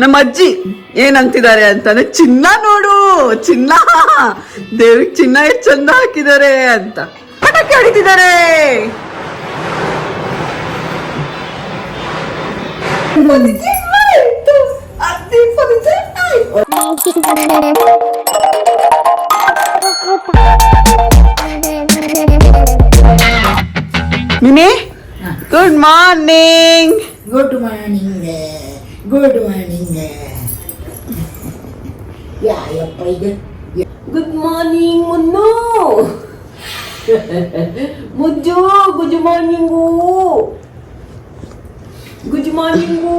ನಮ್ಮ ಅಜ್ಜಿ ಏನಂತಿದ್ದಾರೆ ಅಂತಂದ್ರೆ ಚಿನ್ನ ನೋಡು ಚಿನ್ನ ದೇವ್ರಿಗೆ ಚಿನ್ನ ಎಷ್ಟು ಚಂದ ಹಾಕಿದ್ದಾರೆ ಅಂತ. ಪಟಾಕಿ ಹೊಡಿತಿದ್ದಾರೆ. Mini good morning good morning good morning ಯಾಯಪ್ಪ ಇದು good morning ಮುನ್ನು Mujju good morning good morning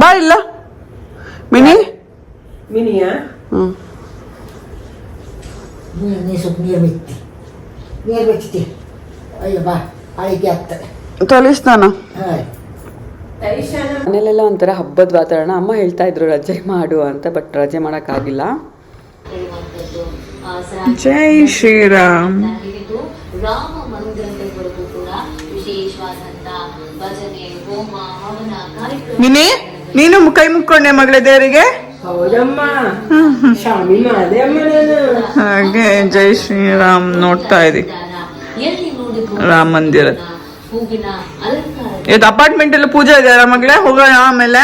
ಬಾ ಇಲ್ಲ ಮಿನಿ ಮಿನಿಯಾ ಹ್ಮ್ ನೀರು ನೀರು ಸ್ವಲ್ಪ ನೀರು ಬಿತ್ತಿ ನೀರು ಬಿತ್ತಿ ಅಯ್ಯೋ ಬಾ ಅಳಿಗೆ ಆಗ್ತದೆ ತಲೆ ಸ್ನಾನ ಮನೇಲೆಲ್ಲ ಒಂಥರ ಹಬ್ಬದ ವಾತಾವರಣ. ಅಮ್ಮ ಹೇಳ್ತಾ ಇದ್ರು ರಜೆ ಮಾಡು ಅಂತ ಬಟ್ ರಜೆ ಮಾಡೋಕ್ಕಾಗಿಲ್ಲ. ಜೈ ಶ್ರೀರಾಮ್. ರಾಮ ಮಂದಿರದವರೆಗೂ ಕೂಡ ವಿಶೇಷವಾದಂತ ಭಜನೆ ಹೋಮ ಹವನ ಕಾರ್ಯಕ್ರಮ ಮಿನಿ ನೀನು. ಕೈ ಮುಕ್ಕೊಂಡೆ ಮಗಳೇ ದೇವರಿಗೆ ಹಾಗೆ ಜೈ ಶ್ರೀರಾಮ್ ನೋಡ್ತಾ ಇದಿ ಎಲ್ಲಿ ನೋಡಿದ್ರು ರಾಮ ಮಂದಿರ ಹೂವಿನ ಅಲಂಕಾರ ಇವತ್ತು ಅಪಾರ್ಟ್ಮೆಂಟ್ ಅಲ್ಲಿ ಪೂಜೆ ಇದೆಯಲ್ಲ ಮಗಳೇ? ಹೋಗೋಣ ಆಮೇಲೆ?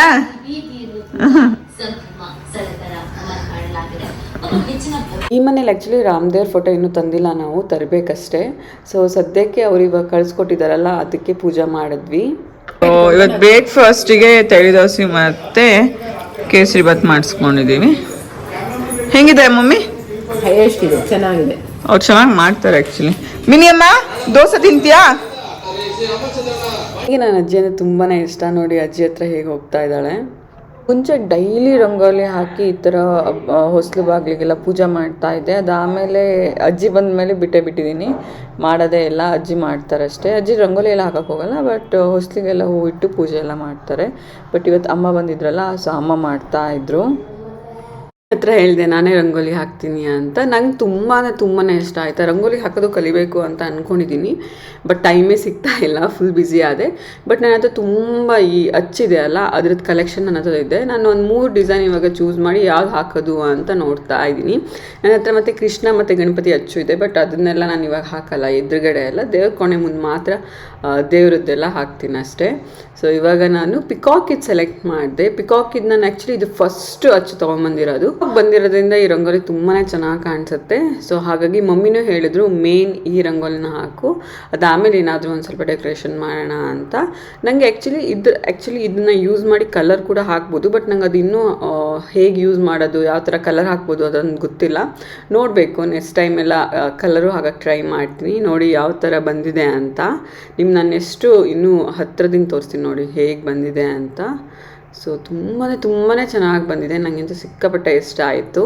ಈ ಮನೇಲಿ ಆ್ಯಕ್ಚುಲಿ ರಾಮದೇವ್ರ ಫೋಟೋ ಇನ್ನೂ ತಂದಿಲ್ಲ ನಾವು ತರಬೇಕಷ್ಟೇ. ಸೊ ಸದ್ಯಕ್ಕೆ ಅವ್ರು ಇವಾಗ ಕಳಿಸ್ಕೊಟ್ಟಿದ್ದಾರಲ್ಲ ಅದಕ್ಕೆ ಪೂಜೆ ಮಾಡಿದ್ವಿ. ಇವತ್ತು ಬ್ರೇಕ್ಫಾಸ್ಟಿಗೆ ತೆಳಿದೋಸಿ ದೋಸೆ ಮತ್ತೆ ಕೇಸರಿ ಬಾತ್ ಮಾಡಿಸ್ಕೊಂಡಿದ್ದೀವಿ ಹೆಂಗಿದೆ ಮಮ್ಮಿ? ಎಷ್ಟಿದೆ ಚೆನ್ನಾಗಿದೆ. ಅವ್ರು ಚೆನ್ನಾಗಿ ಮಾಡ್ತಾರೆ ಆ್ಯಕ್ಚುಲಿ ಮಿನಿಯಮ್ಮ ದೋಸೆ ತಿಂತೀಯಾ? ಈಗ ನನ್ನ ಅಜ್ಜಿ ಅಂದರೆ ತುಂಬಾ ಇಷ್ಟ. ನೋಡಿ, ಅಜ್ಜಿ ಹತ್ರ ಹೇಗೆ ಹೋಗ್ತಾ ಇದ್ದಾಳೆ. ಮುಂಚೆ ಡೈಲಿ ರಂಗೋಲಿ ಹಾಕಿ ಈ ಥರ ಹೊಸಲು ಬಾಗಿಲಿಗೆಲ್ಲ ಪೂಜೆ ಮಾಡ್ತಾ ಇದ್ದೆ. ಅದಾದಮೇಲೆ ಅಜ್ಜಿ ಬಂದ ಮೇಲೆ ಬಿಟ್ಟೇ ಬಿಟ್ಟಿದ್ದೀನಿ. ಮಾಡೋದೇ ಇಲ್ಲ ಅಜ್ಜಿ ಮಾಡ್ತಾರೆ ಅಷ್ಟೇ. ಅಜ್ಜಿ ರಂಗೋಲಿ ಎಲ್ಲ ಹಾಕಕ್ಕೆ ಹೋಗಲ್ಲ, ಬಟ್ ಹೊಸಲಿಗೆಲ್ಲ ಹೂ ಇಟ್ಟು ಪೂಜೆ ಎಲ್ಲ ಮಾಡ್ತಾರೆ. ಬಟ್ ಇವತ್ತು ಅಮ್ಮ ಬಂದಿದ್ರಲ್ಲ, ಸೊ ಅಮ್ಮ ಮಾಡ್ತಾ ಇದ್ರು. ಹತ್ರ ಹೇಳಿದೆ, ನಾನೇ ರಂಗೋಲಿ ಹಾಕ್ತೀನಿ ಅಂತ. ನಂಗೆ ತುಂಬಾ ತುಂಬಾ ಇಷ್ಟ ಆಯಿತಾ. ರಂಗೋಲಿ ಹಾಕೋದು ಕಲಿಬೇಕು ಅಂತ ಅಂದ್ಕೊಂಡಿದ್ದೀನಿ ಬಟ್ ಟೈಮೇ ಸಿಗ್ತಾ ಇಲ್ಲ, ಫುಲ್ ಬ್ಯುಸಿ ಆದೆ. ಬಟ್ ನನ್ನ ಹತ್ರ ತುಂಬ ಈ ಅಚ್ಚಿದೆ ಅಲ್ಲ ಅದ್ರದ್ದು ಕಲೆಕ್ಷನ್ ನನ್ನ ಹತ್ರ ಇದೆ. ನಾನು ಒಂದು ಮೂರು ಡಿಸೈನ್ ಇವಾಗ ಚೂಸ್ ಮಾಡಿ ಯಾವ್ದು ಹಾಕೋದು ಅಂತ ನೋಡ್ತಾ ಇದ್ದೀನಿ ನನ್ನ ಹತ್ರ ಮತ್ತೆ ಕೃಷ್ಣ ಮತ್ತು ಗಣಪತಿ ಅಚ್ಚು ಇದೆ, ಬಟ್ ಅದನ್ನೆಲ್ಲ ನಾನು ಇವಾಗ ಹಾಕಲ್ಲ, ಎದುರುಗಡೆ ಎಲ್ಲ. ದೇವ್ರ ಕೊನೆ ಮುಂದೆ ಮಾತ್ರ ದೇವ್ರದ್ದೆಲ್ಲ ಹಾಕ್ತೀನಿ ಅಷ್ಟೇ. ಸೊ ಇವಾಗ ನಾನು ಪಿಕಾಕ್ ಪಿಕಾಕಿದ್ ಸೆಲೆಕ್ಟ್ ಮಾಡಿದೆ. ಪಿಕಾಕಿದ್ ನಾನು ಆ್ಯಕ್ಚುಲಿ ಇದು ಫಸ್ಟ್ ಅಚ್ಚು ತೊಗೊಂಬಂದಿರೋದು. ಬಂದಿರೋದ್ರಿಂದ ಈ ರಂಗೋಲಿ ತುಂಬಾ ಚೆನ್ನಾಗಿ ಕಾಣಿಸುತ್ತೆ. ಸೊ ಹಾಗಾಗಿ ಮಮ್ಮಿನೂ ಹೇಳಿದ್ರು, ಮೇನ್ ಈ ರಂಗೋಲಿನ ಹಾಕು. ಅದಾದಮೇಲೆ ಏನಾದರೂ ಒಂದು ಸ್ವಲ್ಪ ಡೆಕೋರೇಷನ್ ಮಾಡೋಣ ಅಂತ. ನನಗೆ ಆ್ಯಕ್ಚುಲಿ ಇದು ಆ್ಯಕ್ಚುಲಿ ಇದನ್ನ ಯೂಸ್ ಮಾಡಿ ಕಲರ್ ಕೂಡ ಹಾಕ್ಬೋದು. ಬಟ್ ನಂಗೆ ಅದು ಇನ್ನೂ ಹೇಗೆ ಯೂಸ್ ಮಾಡೋದು, ಯಾವ ಥರ ಕಲರ್ ಹಾಕ್ಬೋದು ಅದೊಂದು ಗೊತ್ತಿಲ್ಲ. ನೋಡಬೇಕು ನೆಕ್ಸ್ಟ್ ಟೈಮ್ ಎಲ್ಲ ಕಲರು ಹಾಕಕ್ಕೆ ಟ್ರೈ ಮಾಡ್ತೀನಿ. ನೋಡಿ ಯಾವ ಥರ ಬಂದಿದೆ ಅಂತ. ನಿಮ್ಗೆ ನಾನು ಇನ್ನೂ ಹತ್ತಿರದಿಂದ ತೋರಿಸ್ತೀನಿ ನೋಡಿ ಹೇಗೆ ಬಂದಿದೆ ಅಂತ. ಸೊ ತುಂಬಾ ತುಂಬಾ ಚೆನ್ನಾಗಿ ಬಂದಿದೆ. ನನಗಂತೂ ಸಿಕ್ಕಾಪಟ್ಟೆ ಇಷ್ಟ ಆಯಿತು.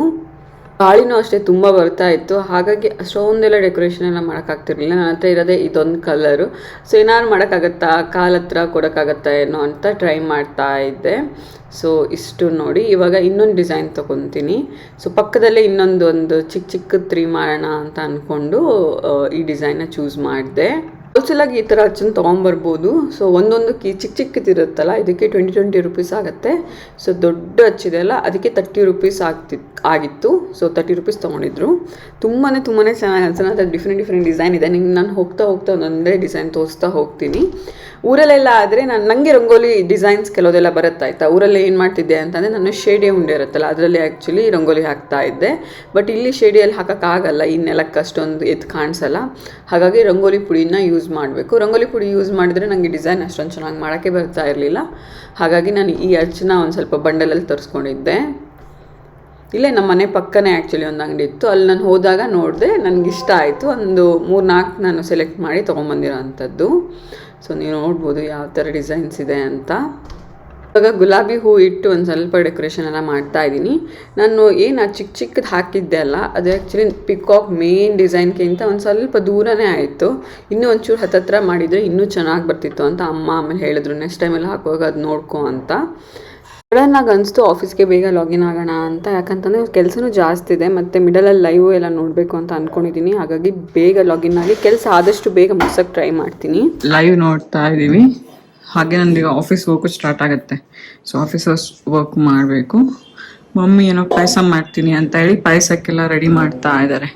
ಗಾಳಿನೂ ಅಷ್ಟೇ ತುಂಬ ಬರ್ತಾ ಇತ್ತು. ಹಾಗಾಗಿ ಅಷ್ಟೊಂದೆಲ್ಲ ಡೆಕೋರೇಷನ್ ಎಲ್ಲ ಮಾಡೋಕ್ಕಾಗ್ತಿರಲಿಲ್ಲ. ನನ್ನ ಹತ್ರ ಇರೋದೇ ಇದೊಂದು ಕಲರು ಸೊ ಏನಾದ್ರು ಮಾಡೋಕ್ಕಾಗತ್ತಾ? ಕಾಲ ಹತ್ರ ಕೊಡೋಕ್ಕಾಗತ್ತಾ ಏನೋ ಅಂತ ಟ್ರೈ ಮಾಡ್ತಾ ಇದ್ದೆ. ಸೊ ಇಷ್ಟು ನೋಡಿ. ಇವಾಗ ಇನ್ನೊಂದು ಡಿಸೈನ್ ತೊಗೊತೀನಿ. ಸೊ ಪಕ್ಕದಲ್ಲೇ ಇನ್ನೊಂದು ಒಂದು ಚಿಕ್ಕ ಚಿಕ್ಕ ತ್ರೀ ಮಾಡೋಣ ಅಂತ ಅಂದ್ಕೊಂಡು ಈ ಡಿಸೈನ್ನ ಚೂಸ್ ಮಾಡಿದೆ. ಹೋಲ್ಸೇಲಾಗಿ ಈ ಥರ ಹಚ್ಚನ್ನು ತೊಗೊಂಬರ್ಬೋದು. ಸೊ ಒಂದೊಂದು ಕಿ ಚಿಕ್ಕ ಚಿಕ್ಕದಿರುತ್ತಲ್ಲ, ಇದಕ್ಕೆ ಟ್ವೆಂಟಿ ಟ್ವೆಂಟಿ ರುಪೀಸ್ ಆಗುತ್ತೆ. ಸೊ ದೊಡ್ಡ ಹಚ್ಚಿದೆ ಅಲ್ಲ, ಅದಕ್ಕೆ ತರ್ಟಿ ರುಪೀಸ್ ಆಗ್ತಿ, ಆಗಿತ್ತು. ಸೊ ತರ್ಟಿ ರುಪೀಸ್ ತೊಗೊಂಡಿದ್ರು. ತುಂಬಾ ತುಂಬಾ ಚೆನ್ನಾಗಿ ಅನ್ಸೋಣ ಅದು ಡಿಫ್ರೆಂಟ್ ಡಿಫ್ರೆಂಟ್ ಡಿಸೈನ್ ಇದೆ. ನಿಮ್ಗೆ ನಾನು ಹೋಗ್ತಾ ಹೋಗ್ತಾ ಒಂದೊಂದೇ ಡಿಸೈನ್ ತೋರಿಸ್ತಾ ಹೋಗ್ತೀನಿ. ಊರಲ್ಲೆಲ್ಲ ಆದರೆ ನಾನು ನನಗೆ ರಂಗೋಲಿ ಡಿಸೈನ್ಸ್ ಕೆಲವುದೆಲ್ಲ ಬರುತ್ತೆ, ಆಯಿತಾ? ಊರಲ್ಲಿ ಏನು ಮಾಡ್ತಿದ್ದೆ ಅಂತಂದರೆ ನಾನು ಶೇಡಿ ಉಂಡೆ ಇರುತ್ತಲ್ಲ, ಅದರಲ್ಲಿ ಆ್ಯಕ್ಚುಲಿ ರಂಗೋಲಿ ಹಾಕ್ತಾ ಇದ್ದೆ. ಬಟ್ ಇಲ್ಲಿ ಶೇಡಿಯಲ್ಲಿ ಹಾಕೋಕ್ಕಾಗಲ್ಲ, ಈ ನೆಲಕ್ಕೆ ಅಷ್ಟೊಂದು ಎದ್ದು ಕಾಣಿಸಲ್ಲ. ಹಾಗಾಗಿ ರಂಗೋಲಿ ಪುಡಿನ ಯೂಸ್ ಮಾಡಬೇಕು. ರಂಗೋಲಿ ಪುಡಿ ಯೂಸ್ ಮಾಡಿದರೆ ನನಗೆ ಡಿಸೈನ್ ಅಷ್ಟೊಂದು ಚೆನ್ನಾಗಿ ಮಾಡೋಕ್ಕೆ ಬರ್ತಾ ಇರಲಿಲ್ಲ. ಹಾಗಾಗಿ ನಾನು ಈ ಅಚ್ಚನ್ನ ಒಂದು ಸ್ವಲ್ಪ ಬಂಡಲಲ್ಲಿ ತರಿಸ್ಕೊಂಡಿದ್ದೆ. ಇಲ್ಲೇ ನಮ್ಮ ಮನೆ ಪಕ್ಕನೇ ಆ್ಯಕ್ಚುಲಿ ಒಂದು ಅಂಗಡಿ ಇತ್ತು. ಅಲ್ಲಿ ನಾನು ಹೋದಾಗ ನೋಡಿದೆ ಇಷ್ಟ ಆಯಿತು. ಒಂದು ಮೂರು ನಾಲ್ಕು ನಾನು ಸೆಲೆಕ್ಟ್ ಮಾಡಿ ತೊಗೊಂಬಂದಿರೋ ಅಂಥದ್ದು. ಸೊ ನೀವು ನೋಡ್ಬೋದು ಯಾವ ಥರ ಡಿಸೈನ್ಸ್ ಇದೆ ಅಂತ. ಇವಾಗ ಗುಲಾಬಿ ಹೂ ಇಟ್ಟು ಒಂದು ಸ್ವಲ್ಪ ಡೆಕೋರೇಷನ್ ಎಲ್ಲ ಮಾಡ್ತಾ ಇದ್ದೀನಿ. ನಾನು ಏನು ಆ ಚಿಕ್ಕ ಚಿಕ್ಕದು ಹಾಕಿದ್ದೆ ಅಲ್ಲ, ಅದು ಆ್ಯಕ್ಚುಲಿ ಪಿಕಾಕ್ ಮೇನ್ ಡಿಸೈನ್ಗಿಂತ ಒಂದು ಸ್ವಲ್ಪ ದೂರನೇ ಆಯಿತು. ಇನ್ನೂ ಒಂಚೂರು ಹತ್ತತ್ರ ಮಾಡಿದರೆ ಇನ್ನೂ ಚೆನ್ನಾಗಿ ಬರ್ತಿತ್ತು ಅಂತ ಅಮ್ಮ ಆಮೇಲೆ ಹೇಳಿದ್ರು. ನೆಕ್ಸ್ಟ್ ಟೈಮೆಲ್ಲ ಹಾಕುವಾಗ ಅದು ನೋಡ್ಕೊ ಅಂತ. ಸಡನ್ನಾಗಿ ಅನಿಸ್ತು ಆಫೀಸ್ಗೆ ಬೇಗ ಲಾಗಿನ್ ಆಗೋಣ ಅಂತ. ಯಾಕಂತಂದರೆ ಕೆಲಸನೂ ಜಾಸ್ತಿ ಇದೆ, ಮತ್ತು ಮಿಡಲಲ್ಲಿ ಲೈವ್ ಎಲ್ಲ ನೋಡಬೇಕು ಅಂತ ಅಂದ್ಕೊಂಡಿದ್ದೀನಿ ಹಾಗಾಗಿ ಬೇಗ ಲಾಗಿನ್ ಆಗಿ ಕೆಲಸ ಆದಷ್ಟು ಬೇಗ ಮುಗಿಸೋಕ್ಕೆ ಟ್ರೈ ಮಾಡ್ತೀನಿ. ಲೈವ್ ನೋಡ್ತಾ ಇದ್ದೀವಿ ಹಾಗೆ ನನಗೆ ಆಫೀಸ್ ವರ್ಕು ಸ್ಟಾರ್ಟ್ ಆಗುತ್ತೆ. ಸೊ ಆಫೀಸ್ ವರ್ಕ್ ಮಾಡಬೇಕು. ಮಮ್ಮಿ ಏನೋ ಪಾಯಸ ಮಾಡ್ತೀನಿ ಅಂತ ಹೇಳಿ ಪಾಯಸಕ್ಕೆಲ್ಲ ರೆಡಿ ಮಾಡ್ತಾ ಇದ್ದಾರೆ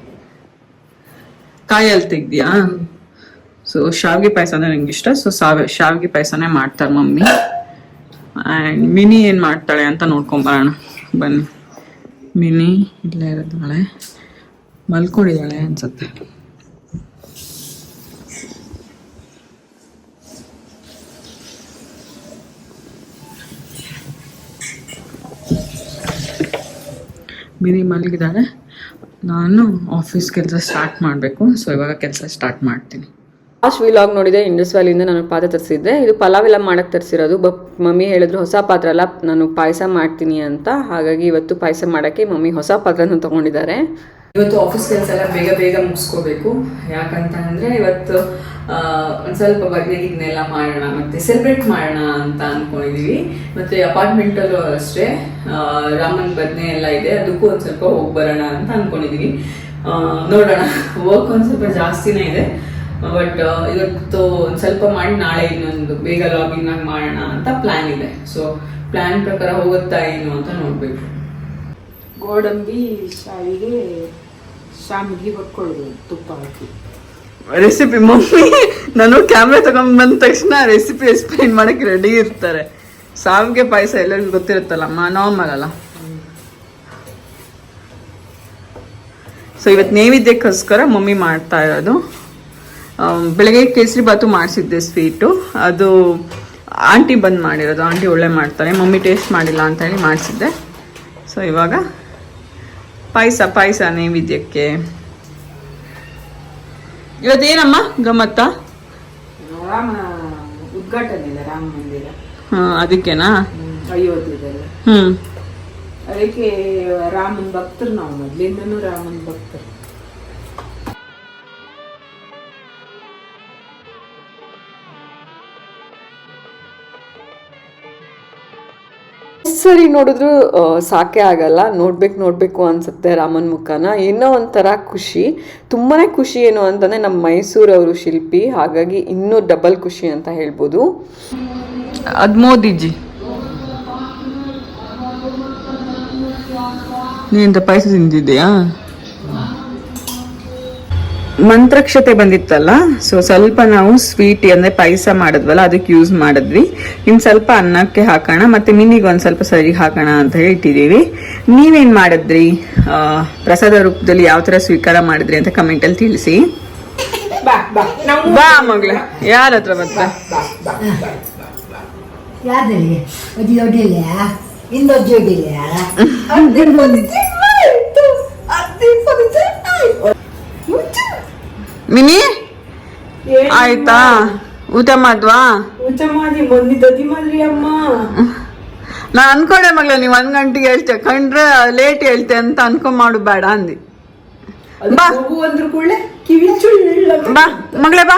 ಕಾಯಲ್ಲಿ ತೆಗ್ದಿಯಾ? ಸೊ ಶಾವಿಗೆ ಪಾಯಸ ಅಂದ್ರೆ ನಂಗೆ ಇಷ್ಟ. ಸೊ ಸಾವೆ, ಶಾವಿಗೆ ಪಾಯಸನೇ ಮಾಡ್ತಾರೆ ಮಮ್ಮಿ. ಆ್ಯಂಡ್ ಮಿನಿ ಏನು ಮಾಡ್ತಾಳೆ ಅಂತ ನೋಡ್ಕೊಂಬರೋಣ ಬನ್ನಿ. ಮಿನಿ ಇಲ್ಲೇ ಇರೋದಾಳೆ ಮಲ್ಕೊಂಡಿದ್ದಾಳೆ ಅನ್ಸುತ್ತೆ. ಮಿನಿ ಮಲಗಿದ್ದಾಳೆ. ನಾನು ಆಫೀಸ್ ಕೆಲಸ ಸ್ಟಾರ್ಟ್ ಮಾಡಬೇಕು. ಸೊ ಇವಾಗ ಕೆಲಸ ಸ್ಟಾರ್ಟ್ ಮಾಡ್ತೀನಿ. ಲಾಸ್ಟ್ ವಿಲಾಗ್ ನೋಡಿದೆ ಇಂಡಸ್ ವ್ಯಾಲಿಯಿಂದ ನಾನು ಪಾತ್ರೆ ತರಿಸಿದ್ದೆ. ಇದು ಪಲಾವ್ ಎಲ್ಲ ಮಾಡಕ್ಕೆ ತರಿಸಿರೋದು. ಬಟ್ ಮಮ್ಮಿ ಹೇಳಿದ್ರು ಹೊಸ ಪಾತ್ರೆ ಅಲ್ಲ ನಾನು ಪಾಯಸ ಮಾಡ್ತೀನಿ ಅಂತ. ಹಾಗಾಗಿ ಇವತ್ತು ಪಾಯಸ ಮಾಡೋಕ್ಕೆ ಮಮ್ಮಿ ಹೊಸ ಪಾತ್ರನ ತೊಗೊಂಡಿದ್ದಾರೆ. ಇವತ್ತು ಆಫೀಸ್ ಕೆಲಸ ಎಲ್ಲ ಬೇಗ ಬೇಗ ಮುಗಿಸ್ಕೋಬೇಕು. ಯಾಕಂತ ಅಂದರೆ ಇವತ್ತು ಒಂದ್ ಸ್ವಲ್ಪ ಬಗ್ನೆಗಿದ್ನೆಲ್ಲ ಮಾಡೋಣ ಮತ್ತೆ ಸೆಲೆಬ್ರೇಟ್ ಮಾಡೋಣ ಅಂತ ಅನ್ಕೊಂಡಿದೀವಿ. ಮತ್ತೆ ಅಪಾರ್ಟ್ಮೆಂಟಲ್ಲೂ ಅಷ್ಟೇ ರಾಮನ್ ಬದ್ನೆ ಎಲ್ಲ ಇದೆ ಅದಕ್ಕೂ ಒಂದ್ ಸ್ವಲ್ಪ ಹೋಗಿ ಬರೋಣ ಅಂತ ಅನ್ಕೊಂಡಿದೀವಿ. ಆ, ನೋಡೋಣ ವರ್ಕ್ ಒಂದ್ ಸ್ವಲ್ಪ ಜಾಸ್ತಿನೇ ಇದೆ. ಬಟ್ ಇವತ್ತು ಒಂದ್ ಸ್ವಲ್ಪ ಮಾಡಿ ನಾಳೆ ಇನ್ನೊಂದು ಬೇಗ ಲಾಗಿನ್ ಆಗಿ ಮಾಡೋಣ ಅಂತ ಪ್ಲಾನ್ ಇದೆ. ಸೊ ಪ್ಲಾನ್ ಪ್ರಕಾರ ಹೋಗುತ್ತಾ ಏನು ಅಂತ ನೋಡ್ಬೇಕು. ಗೋಡಂಬಿ ಶಾವಿಗೆ ಶಾಮಿಗೆ ಹೊಡ್ಕೊಳ್ಳೋದು ತುಪ್ಪ ಹಾಕಿ. ರೆಸಿಪಿ ಮಮ್ಮಿ, ನಾನು ಕ್ಯಾಮ್ರಾ ತಗೊಂಡ್ ಬಂದ ತಕ್ಷಣ ರೆಸಿಪಿ ಎಕ್ಸ್ಪ್ಲೈನ್ ಮಾಡಕ್ಕೆ ರೆಡಿ ಇರ್ತಾರೆ. ಸಾವಿಗೆ ಪಾಯಸ ಎಲ್ಲರಿಗೂ ಗೊತ್ತಿರುತ್ತಲ್ಲಮ್ಮ ನಾರ್ಮಲ್ ಅಲ್ಲ. ಸೊ ಇವತ್ತು ನೈವೇದ್ಯಕ್ಕೋಸ್ಕರ ಮಮ್ಮಿ ಮಾಡ್ತಾ ಇರೋದು. ಬೆಳಗ್ಗೆ ಕೇಸರಿ ಬಾತು ಮಾಡಿಸಿದ್ದೆ ಸ್ವೀಟು ಅದು ಆಂಟಿ ಬಂದು ಮಾಡಿರೋದು, ಆಂಟಿ ಒಳ್ಳೆ ಮಾಡ್ತಾರೆ. ಮಮ್ಮಿ ಟೇಸ್ಟ್ ಮಾಡಿಲ್ಲ ಅಂತ ಹೇಳಿ ಮಾಡಿಸಿದ್ದೆ. ಸೊ ಇವಾಗ ಪಾಯಸ ಪಾಯಸ ನೈವೇದ್ಯಕ್ಕೆ. ಇವತ್ತೇನಮ್ಮ ಗಮ್ಮತ್ತ? ರಾಮ ಉದ್ಘಾಟನೆ ಇದೆ ರಾಮ ಮಂದಿರ. ಹಾಂ ಅದಕ್ಕೆನಾ? ಹ್ಮ್, ಇದೆ ಹ್ಞೂ ಅದಕ್ಕೆ ರಾಮನ್ ಭಕ್ತರು ನಾವು ಮೊದ್ಲಿಂದನೂ ರಾಮನ್ ಭಕ್ತರು. ಸರಿ ನೋಡಿದ್ರು ಸಾಕೆ ಆಗಲ್ಲ. ನೋಡ್ಬೇಕು ನೋಡ್ಬೇಕು ಅನ್ಸುತ್ತೆ ರಾಮನ್ ಮುಖನ. ಏನೋ ಒಂಥರ ಖುಷಿ. ತುಂಬಾ ಖುಷಿ ಏನು ಅಂತಂದ್ರೆ ನಮ್ಮ ಮೈಸೂರವರು ಶಿಲ್ಪಿ, ಹಾಗಾಗಿ ಇನ್ನೂ ಡಬಲ್ ಖುಷಿ ಅಂತ ಹೇಳ್ಬೋದು. ಅದ್ ಮೋದಿಜಿ ನೀಂತ ಪಾಯಸ ತಿಂದಿದ್ಯಾ ಮಂತ್ರಕ್ಷತೆ ಬಂದಿತ್ತಲ್ಲ ಸೊ ಸ್ವಲ್ಪ ನಾವು ಸ್ವೀಟ್ ಅಂದ್ರೆ ಪಾಯಸ ಮಾಡಿದ್ವಲ್ಲ ಅದಕ್ಕೆ ಯೂಸ್ ಮಾಡಿದ್ವಿ. ಇನ್ನು ಸ್ವಲ್ಪ ಅನ್ನಕ್ಕೆ ಹಾಕೋಣ ಮತ್ತೆ ಮಿನಿಗೆ ಒಂದ್ ಸ್ವಲ್ಪ ಸರಿ ಹಾಕೋಣ ಅಂತ ಹೇಳಿ ಇಟ್ಟಿದೀವಿ ನೀವೇನ್ ಮಾಡಿದ್ರಿ? ಪ್ರಸಾದ ರೂಪದಲ್ಲಿ ಯಾವ ತರ ಸ್ವೀಕಾರ ಮಾಡಿದ್ರಿ ಅಂತ ಕಮೆಂಟಲ್ಲಿ ತಿಳಿಸಿ. ಬಾ ಬಾ. ನಾವು ಬಾ ಮಗ್ಳೆ. ಯಾರ ಹತ್ರ ಬತ್ತ ಯಾವ್ದ್ರಲ್ಲಿ ಮಿನಿ ಏನು ಆಯ್ತಾ ಊಟ ಮಾಡ್ವಾ ಊಟ ಮಾಡಿ ಮಂದಿ ದದಿ ಮಾಡ್ರಿ ಅಮ್ಮ ನಾ ಅನ್ಕೊಂಡೆ ಮಗ್ಳ ನೀವ್ ಒಂದ್ ಗಂಟೆಗೆ ಹೇಳ್ತೆ ಕಂಡ್ರೆ ಲೇಟ್ ಹೇಳ್ತೆ ಅಂತ ಅನ್ಕೊಂಡ್ ಮಾಡು ಬೇಡ ಅಂದಿ ಅದು ಬಾ. ಹೋಗು ಅಂದ್ರು ಕೂಡಲೇ ಕಿವಿ ಚುಳ್ಳ ಬಾ ಮಗಳೇ ಬಾ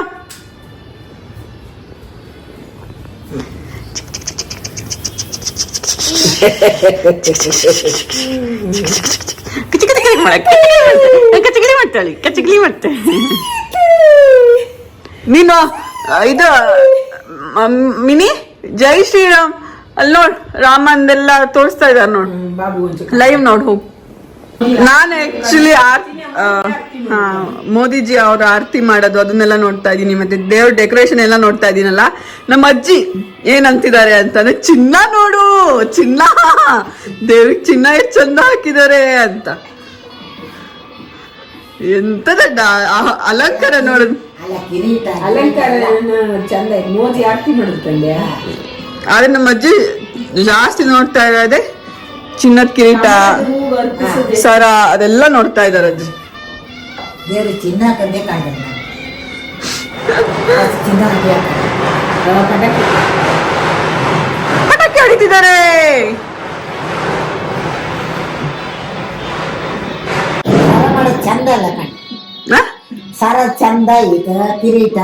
ಕಚಕಚಕಲಿ ಮಾಡಕ್ಕೆ ಮಾಡ್ತಾಳೆ ಕಚ್ಚಿ ಕಚಕಲಿ ಮಾಡ್ತೆ ನೀನು ಇದು ಮಿನಿ ಜೈ ಶ್ರೀರಾಮ್. ಅಲ್ಲಿ ನೋಡ್ ರಾಮಂದೆಲ್ಲ ತೋರಿಸ್ತಾ ಇದ್ದಾರೆ ನೋಡ್. ಲೈವ್ ನೋಡ್ ಹೋಗ್. ನಾನು ಆಕ್ಚುಲಿ ಹಾ ಮೋದಿಜಿ ಅವ್ರ ಆರತಿ ಮಾಡೋದು ಅದನ್ನೆಲ್ಲ ನೋಡ್ತಾ ಇದ್ದೀನಿ. ಮತ್ತೆ ದೇವ್ರ ಡೆಕೋರೇಷನ್ ಎಲ್ಲ ನೋಡ್ತಾ ಇದೀನಲ್ಲ ನಮ್ಮ ಅಜ್ಜಿ ಏನಂತಿದ್ದಾರೆ ಅಂತಂದ್ರೆ ಚಿನ್ನ ನೋಡು ಚಿನ್ನ. ದೇವ್ರಿಗೆ ಚಿನ್ನ ಎಷ್ಟು ಚಂದ ಹಾಕಿದ್ದಾರೆ ಅಂತ. ಎಂತದ ಡಾ- ಅಲಂಕಾರ ನೋಡುದು ಅಲಂಕಾರ ಚಂದ. ಮೋದಿ ಆರತಿ ಆದ್ರೆ ನಮ್ಮ ಅಜ್ಜಿ ಜಾಸ್ತಿ ನೋಡ್ತಾ ಇರೋದೆ ಚಿನ್ನದ ಕಿರೀಟ ಸರ ಅದೆಲ್ಲ ನೋಡ್ತಾ ಇದ್ದಾರೆ ಅಜ್ಜಿ. ಚಿನ್ನ ಪಟಾಕಿ. ಹೊಡಿತಿದ್ದಾರೆ. ಚಂದ ಅಲ್ಲ ಕಣ್. ಆ? ಸರ ಚಂದ ಈಗ ಕಿರೀಟ.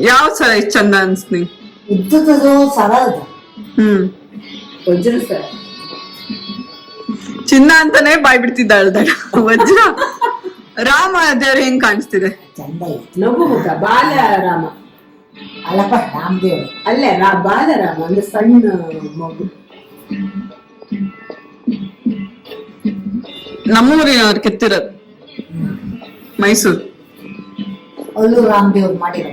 ಯಾವ ಸರ ಚಂದ ಅನ್ಸ್ನಿ ಇದ್ದದ್ದು ಸರ ಅದು ಹ್ಮ್. ವಜ್ರ ಸರ್. ಚಿನ್ನ ಅಂತಾನೆ ಬಾಯ್ ಬಿಡ್ತಿದ್ದಾಳ ವಜ್ರ. ರಾಮ ದೇವ್ರ ಹೆಂಗ್ ಕಾಣಿಸ್ತಿದೆ? ಚಂದ ಇತ್ತು ನಗು ಮುಖ ಬಾಲ ರಾಮ. ಅಲ್ಲಪ್ಪ ರಾಮದೇವ್ರು. ಅಲ್ಲೇ ರಾ ಬಾಲರಾಮ ಅಂದ್ರೆ ಸಣ್ಣ ಮಗು. ನಮ್ಮೂರಿನವ್ರು ಕೆತ್ತಿರೋದು? ಮೈಸೂರು. ಅಲ್ಲೂ ರಾಮದೇವ್ರು ಮಾಡಿರೋ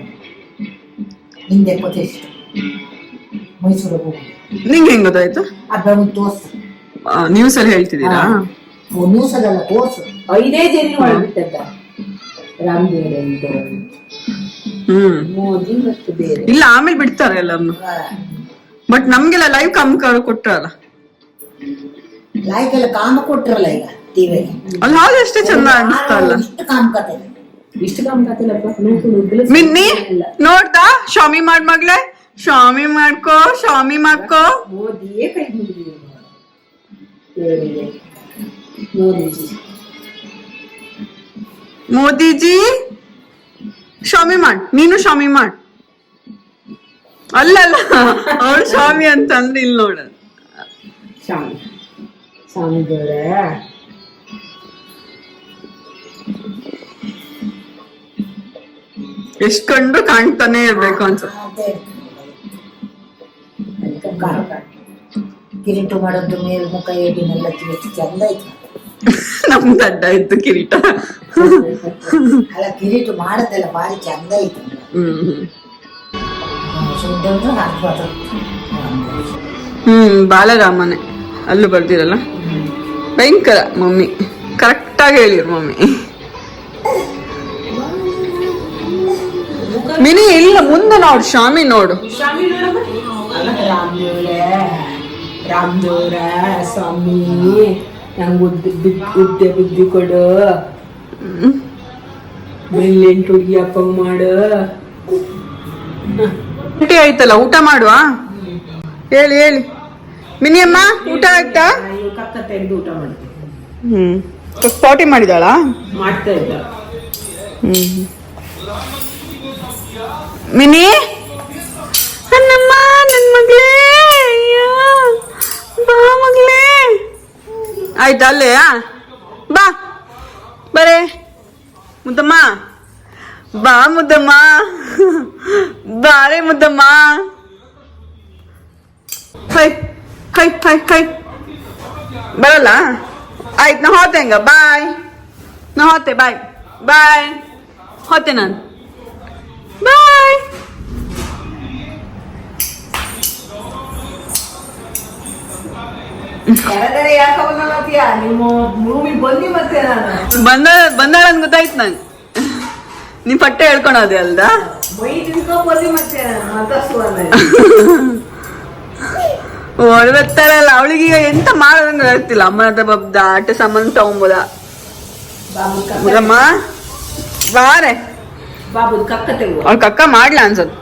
ಹಿಂದೆ ಕೊತೆ ಮೈಸೂರಿಗೆ ಹೋಗಿ. ನಿಂಗೆ ಹೆಂಗ್ ಗೊತ್ತಾಯ್ತು? ಬೆಳಗ್ಗೆ ತೋರ್ಸು. ನ್ಯೂಸ್ ಅಲ್ಲಿ ಹೇಳ್ತಿದ್ದೀರಾ? ನ್ಯೂಸಲ್ಲೆಲ್ಲ ತೋರ್ಸು. ಐದೇ ಜನ ಮಾಡ್ಬಿಟ್ಟದ್ದ ರಾಮದೇವ್ರ ಅಂತ. ಹ್ಮ್. ಮೋದಿ ಮತ್ತು ಬೇರೆ. ಇಲ್ಲ ಆಮೇಲೆ ಬಿಡ್ತಾರೆ ಎಲ್ಲರನ್ನು ಬಟ್ ನಮ್ಗೆಲ್ಲ ಲೈವ್ ಕಮ್ ಕೊಟ್ರಲ್ಲ. ಲೈಕ್ ಎಲ್ಲ ಕಾಮ ಕೊಟ್ಟಿರಲ್ಲ ಈಗ ಟಿವಿಗೆ ಅಲ್ಲಿ. ಹಾಗೆ ಅಷ್ಟೇ ಚಂದ ಅನಿಸ್ತಲ್ಲ ಇಷ್ಟು ಕಾಮ ಕತೆ. ಇಷ್ಟು ಕಾಮ ಕತೆ ಮಿನ್ನಿ ಇಲ್ಲ ಶಾಮಿ ಮಾಡ್ ಮಗ್ಳೆ? ಶಾಮಿ ಮಾಡ್ಕೋ ಶಾಮಿ ಮಾಡ್ಕೋ. ಓದಿಯೇ ಕೈ ಮೋದಿಜಿ. ಶಾಮಿ ಮಾಡ್ ನೀನು ಶಾಮಿ ಮಾಡ್. ಅಲ್ಲಲ್ಲ ಅವಳು ಶಾಮಿ ಅಂತ ಅಂದ್ರೆ ಇಲ್ಲಿ ನೋಡ. ಸ್ವಾಮಿ ಸ್ವಾಮಿ ದೇವ್ರೆ ಎಷ್ಟ್ ಕಂಡ್ರು ಕಾಣ್ತಾನೆ ಇರ್ಬೇಕು ಅನ್ಸುತ್ತೆ. ಹೇಳ್ತೀನಿ. ಕಿರೀಟ ಮಾಡೋದು ಮೇಲ್ ಮುಖ ಏಡಿನೆಲ್ಲ ಎಷ್ಟು ಚಂದ ಇತ್ತು ನಮ್ ಗಡ್ಡ ಇತ್ತು ಕಿರೀಟ. ಅಲ್ಲ ಕಿರೀಟ ಮಾಡೋದೆಲ್ಲ ಭಾರಿ ಚಂದ ಐತಿ ಹ್ಮ್ ಶುದ್ಧ ಅಂದ್ರೆ ಹಾಕ್ಬಾರ್ದು ಹ್ಮ್ ಬಾಲರಾಮನೆ. ಅಲ್ಲೂ ಬರ್ದಿರಲ್ಲ? ಭಯಂಕರ ಮಮ್ಮಿ. ಕರೆಕ್ಟ್ ಆಗಿ ಹೇಳಿರು ಮಮ್ಮಿ. ಮಿನಿ ಇಲ್ಲ ಮುಂದೆ ನೋಡು. ಶಾಮಿ ನೋಡು. ರಾಮದೇವ್ರೆ ರಾಮದೇವ್ರ ಸ್ವಾಮಿ ನಂಗೆ ಉದ್ದ ಬಿದ್ದು ಉದ್ದೆ ಬುದ್ಧಿ ಕೊಡು ಬ್ರಿಲಿಯಂಟ್ ಹುಡುಗಿ ಅಪ್ಪ ಮಾಡು ಊಟ ಆಯ್ತಲ್ಲ ಊಟ ಮಾಡುವ? ಹೇಳಿ ಹೇಳಿ. ಮಿನಿ ಅಮ್ಮ ಊಟ ಆಯ್ತಾ? ಕಕ್ಕ ತೆಗೆದು ಊಟ ಮಾಡ್ತೀನಿ ಹ್ಮ್ ಪಾಟಿ ಮಾಡಿದಾಳ? ಮಾಡ್ತಾ ಇದ್ದ. ಹ್ಮ್. ಮಿನಿ? ಆಯ್ತಾ ಅಲ್ಲೇ ಬಾ ಬರೇ ಮುದ್ದಮ್ಮ ಬಾ ಮುದ್ದಮ್ಮ ಬಾರೆ ಮುದ್ದಮ್ಮ ಹೈ ಹೈ ಹೈ ಹೈ ಬರಲ್ಲ ಆಯ್ತು ನಾ ಹೋತೆ ಹಂಗ ಬಾಯ್ ನಾ ಹೋತೆ ಬಾಯ್ ಬಾಯ್ ಹೋತೆ ನಾನು ಬಾಯ್ ಬಂದಿ ಬಂದಾಳ ಅಂತ ಗೊತ್ತಾಯ್ತು ನಂಗೆ. ನೀ ಪಟ್ಟೆ ಹೇಳ್ಕೊಳೋದೆ ಅಲ್ದಾ? ಮೈ ತಿನ್ಕೊಂಡ್ ಮತ್ತೆ ನಾನು ಮಾತಾಡ್ಸುವ ಒಡವೆತ್ತಾಳಲ್ಲ ಅವಳಿಗೆ ಈಗ ಎಂತ ಮಾಡೋದಂಗ ಗೊತ್ತಿಲ್ಲ. ಅಮ್ಮನ ಹತ್ರ ಬಬ್ದ ಆಟ ಸಾಮಾನು ತಗೊಂಬೋದ? ಬಾರೆ ಅವ್ಳ ಕಕ್ಕ ಮಾಡ್ಲ ಅನ್ಸತ್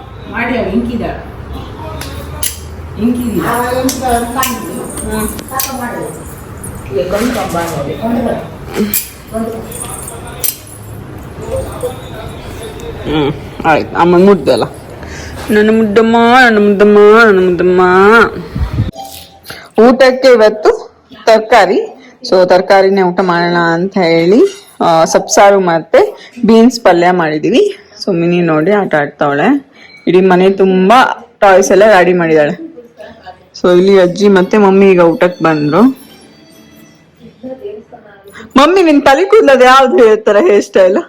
ಹ್ಮ್. ಆಯ್ತು. ಅಮ್ಮ ಮುದ್ದಲ್ಲ ನನ್ನ ಮುದ್ದಮ್ಮ ನನ್ನ ಮುದ್ದಮ್ಮ ನನ್ನ ಮುದ್ದಮ್ಮ. ಊಟಕ್ಕೆ ಇವತ್ತು ತರಕಾರಿ. ಸೊ ತರಕಾರಿನೇ ಊಟ ಮಾಡೋಣ ಅಂತ ಹೇಳಿ ಸಬ್ಸಾರು ಮತ್ತೆ ಬೀನ್ಸ್ ಪಲ್ಯ ಮಾಡಿದೀವಿ. ಸೊ ಮಿನಿ ನೋಡಿ ಆಟ ಆಡ್ತಾವಳೆ. ಇಡೀ ಮನೆ ತುಂಬಾ ಟಾಯ್ಸ್ ಎಲ್ಲ ರೆಡಿ ಮಾಡಿದಾಳೆ. ಸೊ ಇಲ್ಲಿ ಅಜ್ಜಿ ಮತ್ತೆ ಮಮ್ಮಿ ಈಗ ಊಟಕ್ಕೆ ಬಂದ್ರು. ಮಮ್ಮಿ ನಿನ್ ತಲೆ ಕೂದಲದ ಯಾವ್ದು ಹೇಳ್ತಾರ ಹೇರ್ ಸ್ಟೈಲ್?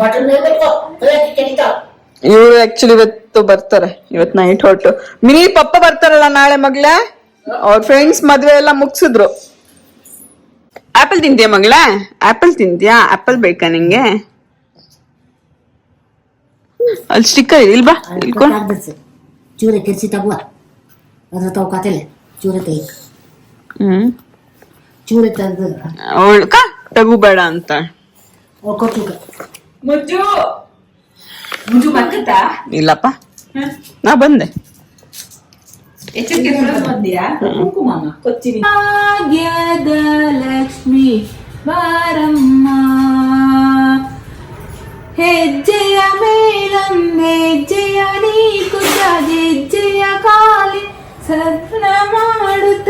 ಬಟನ್ ಇವ್ರು ಆಕ್ಚುಲಿ ಇವತ್ತು ಬರ್ತಾರೆ. ಇವತ್ ನೈಟ್ ಹೊರಟು. ಮಿನಿ ಪಪ್ಪ ಬರ್ತಾರಲ್ಲ ನಾಳೆ ಮಗ್ಲ ಅವ್ರ ಫ್ರೆಂಡ್ಸ್ ಮದ್ವೆ ಎಲ್ಲ ಮುಗ್ಸಿದ್ರು. ಆಪಲ್ ತಿಂತೀಯ ಮಗಳ? ಆಪಲ್ ತಿಂತೀಯಾ ಆಪಲ್ ಬೇಕಾ ನಿಂಗೆ? ಅಲ್ಲಿ ಸ್ಟಿಕ್ಕರ್ ಇದೆ. ಇಲ್ಬಾ ಇಲ್ಕೊ ಚೂರೆ ಕೆರ್ಸಿ ತಗುವ. ಅದ್ರ ತಾವು ಕತೆಲೆ ಚೂರೆ ತೆಗಿ. ಹ್ಮ್. ಚೂರೆ ತೆಗ್ದು. ಅವಳು ಕಾ ತಗುಬೇಡ ಅಂತ. ಮುಜ್ಜು! ಇಲ್ಲಪ್ಪ. ನಾ ಬಂದೆ. ಭಾಗ್ಯದ ಲಕ್ಷ್ಮಿ ಬಾರಮ್ಮ. ಹೆಜ್ಜೆಯ ಮೇಲೊಂದೆ ಹೆಜ್ಜೆಯ ನೀ ಕುಜ್ಜೆಯ ಕಾಲಿ ಸರ್ನ ಮಾಡುತ್ತ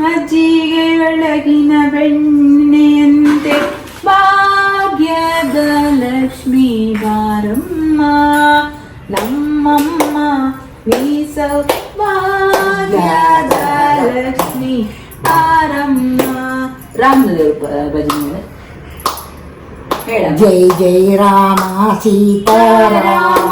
ಮಜ್ಜಿಗೆ ಒಳಗಿನ ಬೆಣ್ಣೆಯಂತೆ ಭಾಗ್ಯದ ಲಕ್ಷ್ಮೀ ಬಾರಮ್ಮ ನಮ್ಮಮ್ಮ ನೀಸೌ ಭಾಗ್ಯದ ಲಕ್ಷ್ಮೀ ಬಾರಮ್ಮ ರಾಮದೇವ ಭಜನೆ ಹೇಳ ಜೈ ಜೈ ರಾಮ ಸೀತಾರಾಮ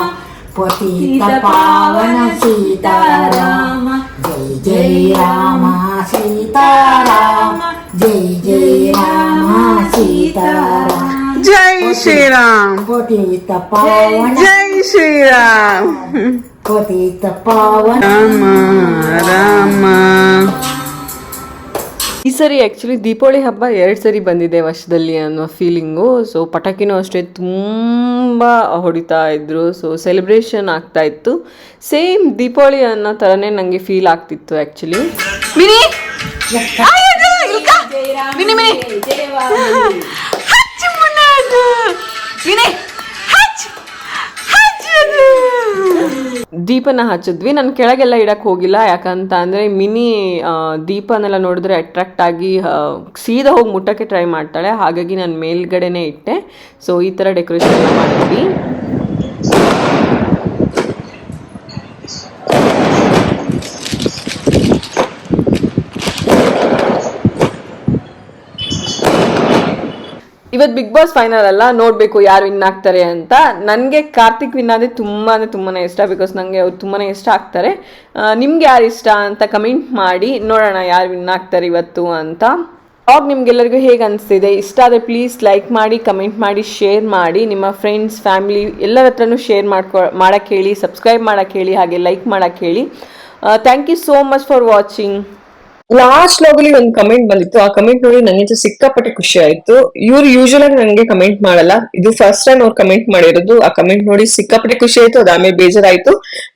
ಪತಿತ ಪಾವನ ಸೀತಾರಾಮ ಜೈ ಜೈ ರಾಮ ಸೀತಾರಾಮ ಜೈ ಜೈ ರಾಮ ಸೀತಾರಾಮ ಜೈ ಶ್ರೀರಾಮ್. ಕೋಟಿ ಪಾವನ. ಜೈ ಶ್ರೀರಾಮ್. ಕೋಟಿ ಪಾವನ. ರಾಮ ರಾಮ. ಈ ಸರಿ ಆ್ಯಕ್ಚುಲಿ ದೀಪಾವಳಿ ಹಬ್ಬ ಎರಡು ಸರಿ ಬಂದಿದೆ ವರ್ಷದಲ್ಲಿ ಅನ್ನೋ ಫೀಲಿಂಗು ಸೊ ಪಟಾಕಿನೂ ಅಷ್ಟೇ ತುಂಬ ಹೊಡಿತಾ ಇದ್ರು. ಸೊ ಸೆಲೆಬ್ರೇಷನ್ ಆಗ್ತಾ ಇತ್ತು. ಸೇಮ್ ದೀಪಾವಳಿ ಅನ್ನೋ ಥರನೇ ನನಗೆ ಫೀಲ್ ಆಗ್ತಿತ್ತು ಆ್ಯಕ್ಚುಲಿ ಮಿನಿ ಮಿನಿ ಮಿನಿ ಹಚ್ಚು ಮುನ್ನ ಅದು. ವಿನಯ್. ದೀಪನ ಹಚ್ಚಿದ್ವಿ ನಾನು ಕೆಳಗೆಲ್ಲ ಇಡಕ್ಕೆ ಹೋಗಿಲ್ಲ. ಯಾಕಂತ ಅಂದರೆ ಮಿನಿ ದೀಪನೆಲ್ಲ ನೋಡಿದ್ರೆ ಅಟ್ರಾಕ್ಟ್ ಆಗಿ ಸೀದಾ ಹೋಗಿ ಮುಟ್ಟಕ್ಕೆ ಟ್ರೈ ಮಾಡ್ತಾಳೆ. ಹಾಗಾಗಿ ನಾನು ಮೇಲ್ಗಡೆನೇ ಇಟ್ಟೆ. ಸೊ ಈ ಥರ ಡೆಕೋರೇಷನ್ ಮಾಡಿದ್ವಿ. ಇವತ್ತು ಬಿಗ್ ಬಾಸ್ ಫೈನಲ್ ಅಲ್ಲ, ನೋಡಬೇಕು ಯಾರು ವಿನ್ ಆಗ್ತಾರೆ ಅಂತ. ನನಗೆ ಕಾರ್ತಿಕ್ ವಿನ್ ಆದರೆ ತುಂಬ ಅಂದರೆ ತುಂಬಾ ಇಷ್ಟ ಬಿಕಾಸ್ ನನಗೆ ಅವ್ರು ತುಂಬಾ ಇಷ್ಟ ಆಗ್ತಾರೆ. ನಿಮ್ಗೆ ಯಾರು ಇಷ್ಟ ಅಂತ ಕಮೆಂಟ್ ಮಾಡಿ, ನೋಡೋಣ ಯಾರು ವಿನ್ ಆಗ್ತಾರೆ ಇವತ್ತು ಅಂತ. ಅವಾಗ ನಿಮ್ಗೆಲ್ಲರಿಗೂ ಹೇಗೆ ಅನಿಸ್ತಿದೆ? ಇಷ್ಟ ಆದರೆ ಪ್ಲೀಸ್ ಲೈಕ್ ಮಾಡಿ ಕಮೆಂಟ್ ಮಾಡಿ ಶೇರ್ ಮಾಡಿ. ನಿಮ್ಮ ಫ್ರೆಂಡ್ಸ್ ಫ್ಯಾಮಿಲಿ ಎಲ್ಲರ ಹತ್ರನೂ ಶೇರ್ ಮಾಡ್ಕೊ ಮಾಡೋಕ್ಕೆ ಹೇಳಿ ಸಬ್ಸ್ಕ್ರೈಬ್ ಮಾಡೋಕ್ಕೆ ಹೇಳಿ, ಹಾಗೆ ಲೈಕ್ ಮಾಡೋಕ್ಕೆ ಹೇಳಿ. Thank you so much for watching last ಲಾಗಲ್ಲಿ ಒಂದು ಕಮೆಂಟ್ ಬಂದಿತ್ತು. ಆ ಕಮೆಂಟ್ ನೋಡಿ ನನಗೆ ಸಿಕ್ಕಾಪಟ್ಟೆ ಖುಷಿ ಆಯ್ತು. ಇವ್ರು ಯೂಶಲ್ ಆಗಿ ನನಗೆ ಕಮೆಂಟ್ ಮಾಡಲ್ಲ. ಇದು ಫಸ್ಟ್ ಟೈಮ್ ಅವ್ರು ಕಮೆಂಟ್ ಮಾಡಿರೋದು. ಆ ಕಮೆಂಟ್ ನೋಡಿ ಸಿಕ್ಕಾಪಟ್ಟೆ ಖುಷಿ ಆಯ್ತು. ಅದಾದ್ಮೇಲೆ ಬೇಜಾರಾಯ್ತು.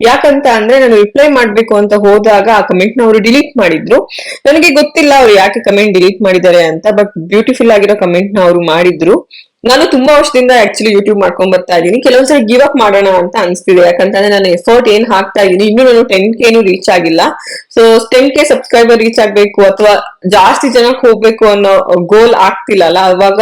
ಯಾಕಂತ ಅಂದ್ರೆ ನಾನು ರಿಪ್ಲೈ ಮಾಡ್ಬೇಕು ಅಂತ ಹೋದಾಗ ಆ ಕಮೆಂಟ್ನ ಅವರು ಡಿಲೀಟ್ ಮಾಡಿದ್ರು. ನನಗೆ ಗೊತ್ತಿಲ್ಲ ಅವ್ರು ಯಾಕೆ ಕಮೆಂಟ್ ಡಿಲೀಟ್ ಮಾಡಿದ್ದಾರೆ ಅಂತ ಬಟ್ ಬ್ಯೂಟಿಫುಲ್ ಆಗಿರೋ ಕಮೆಂಟ್ನ ಅವರು ಮಾಡಿದ್ರು. ನಾನು ತುಂಬಾ ವರ್ಷದಿಂದ ಆಕ್ಚುಲಿ ಯೂಟ್ಯೂಬ್ ಮಾಡ್ಕೊಂಡ್ ಬರ್ತಾ ಇದ್ದೀನಿ. ಕೆಲವೊಂದ್ಸರಿ ಗಿವ್ ಅಪ್ ಮಾಡೋಣ ಅಂತ ಅನ್ಸ್ತಿದೆ. ಯಾಕಂತಂದ್ರೆ ನಾನು ಎಫರ್ಟ್ ಏನ್ ಹಾಕ್ತಾ ಇದ್ದೀನಿ. ಇನ್ನು ನಾನು ಟೆನ್ ಕೆನು ರೀಚ್ ಆಗಿಲ್ಲ. So ten K subscriber reach ಆಗ್ಬೇಕು ಅಥವಾ ಜಾಸ್ತಿ ಜನಕ್ಕೆ ಹೋಗ್ಬೇಕು ಅನ್ನೋ ಗೋಲ್ ಆಗ್ತಿಲ್ಲಲ್ಲ. ಅವಾಗ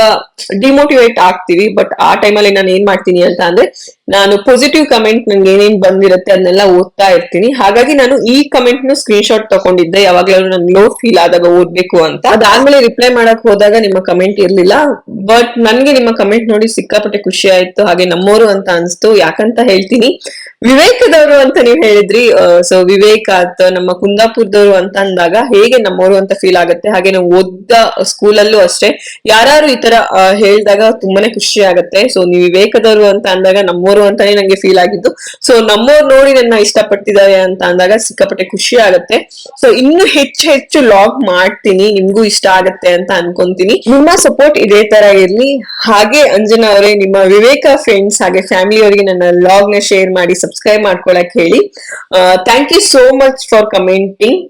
ಡಿಮೋಟಿವೇಟ್ ಆಗ್ತೀವಿ. ಬಟ್ ಆ ಟೈಮಲ್ಲಿ ನಾನು ಏನ್ ಮಾಡ್ತೀನಿ ಅಂತ ಅಂದ್ರೆ ನಾನು ಪಾಸಿಟಿವ್ ಕಮೆಂಟ್ ನಂಗೆ ಏನೇನ್ ಬಂದಿರುತ್ತೆ ಅದನ್ನೆಲ್ಲ ಓದ್ತಾ ಇರ್ತೀನಿ. ಹಾಗಾಗಿ ನಾನು ಈ ಕಮೆಂಟ್ನ ಸ್ಕ್ರೀನ್ ಶಾಟ್ ತಗೊಂಡಿದ್ದೆ. ಯಾವಾಗ್ಲಾದ್ರು ನನ್ ಲೋ ಫೀಲ್ ಆದಾಗ ಓದ್ಬೇಕು ಅಂತ. ಅದಾದ್ಮೇಲೆ ರಿಪ್ಲೈ ಮಾಡಕ್ ಹೋದಾಗ ನಿಮ್ಮ ಕಮೆಂಟ್ ಇರ್ಲಿಲ್ಲ. ಬಟ್ ನನ್ಗೆ ನಿಮ್ಮ ಕಮೆಂಟ್ ನೋಡಿ ಸಿಕ್ಕಾಪಟ್ಟೆ ಖುಷಿ ಆಯ್ತು. ಹಾಗೆ ನಮ್ಮೋರು ಅಂತ ಅನ್ಸ್ತು. ಯಾಕಂತ ಹೇಳ್ತೀನಿ. ವಿವೇಕದವರು ಅಂತ ನೀವು ಹೇಳಿದ್ರಿ ಸೊ ವಿವೇಕ ಅಥವಾ ನಮ್ಮ ಕುಂದಾಪುರದವರು ಅಂತ ಅಂದಾಗ ಹೇಗೆ ನಮ್ಮವರು ಅಂತ ಫೀಲ್ ಆಗುತ್ತೆ? ಹಾಗೆ ನಾವು ಓದ್ದ ಸ್ಕೂಲಲ್ಲೂ ಅಷ್ಟೇ ಯಾರು ಈ ತರ ಹೇಳಿದಾಗ ತುಂಬಾನೇ ಖುಷಿ ಆಗುತ್ತೆ. ಸೊ ನೀವು ವಿವೇಕದವರು ಅಂತ ಅಂದಾಗ ನಮ್ಮವರು ಅಂತಾನೆ ನಂಗೆ ಫೀಲ್ ಆಗಿದ್ದು. ಸೊ ನಮ್ಮವ್ರು ನೋಡಿ ನನ್ನ ಇಷ್ಟಪಡ್ತಿದ್ದಾರೆ ಅಂತ ಅಂದಾಗ ಸಿಕ್ಕಾಪಟ್ಟೆ ಖುಷಿ ಆಗುತ್ತೆ. ಸೊ ಇನ್ನು ಹೆಚ್ಚು ಹೆಚ್ಚು ಲಾಗ್ ಮಾಡ್ತೀನಿ, ನಿಮ್ಗೂ ಇಷ್ಟ ಆಗತ್ತೆ ಅಂತ ಅನ್ಕೊಂತೀನಿ. ನಿಮ್ಮ ಸಪೋರ್ಟ್ ಇದೇ ತರ ಇರ್ಲಿ. ಹಾಗೆ ಅಂಜನಾ ಅವರೇ ನಿಮ್ಮ ವಿವೇಕ ಫ್ರೆಂಡ್ಸ್ ಹಾಗೆ ಫ್ಯಾಮಿಲಿ ಅವರಿಗೆ ನನ್ನ ಲಾಗ್ನ ಶೇರ್ ಮಾಡಿ ಸಬ್ಸ್ಕ್ರೈಬ್ ಮಾಡ್ಕೊಳಕ್ ಹೇಳಿ. Thank you so much for commenting